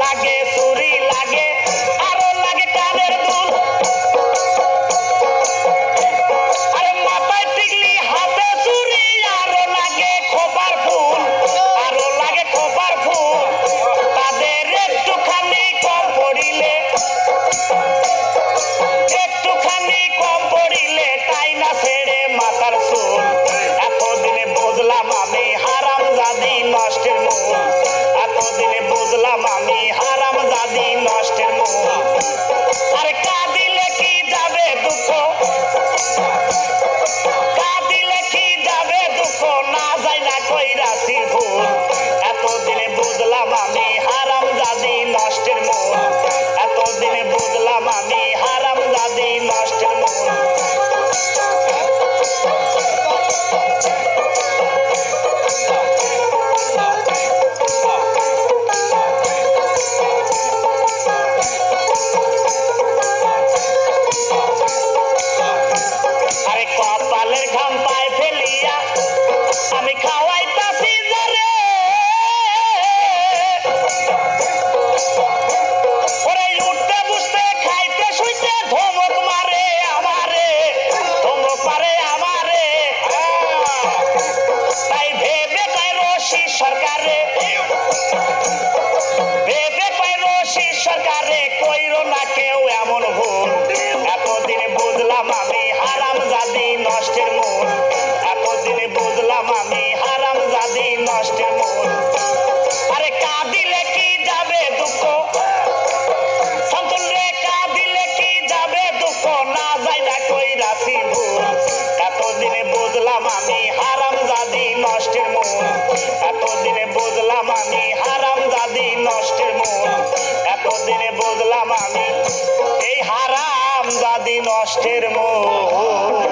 লাগে সুর আমি হারাম জাদি নষ্টের মূল এতদিনে বুঝলাম আমি হারাম জাদি নষ্টের মূল এতদিনে বুঝলাম আমি এই হারাম জাদি নষ্টের মূল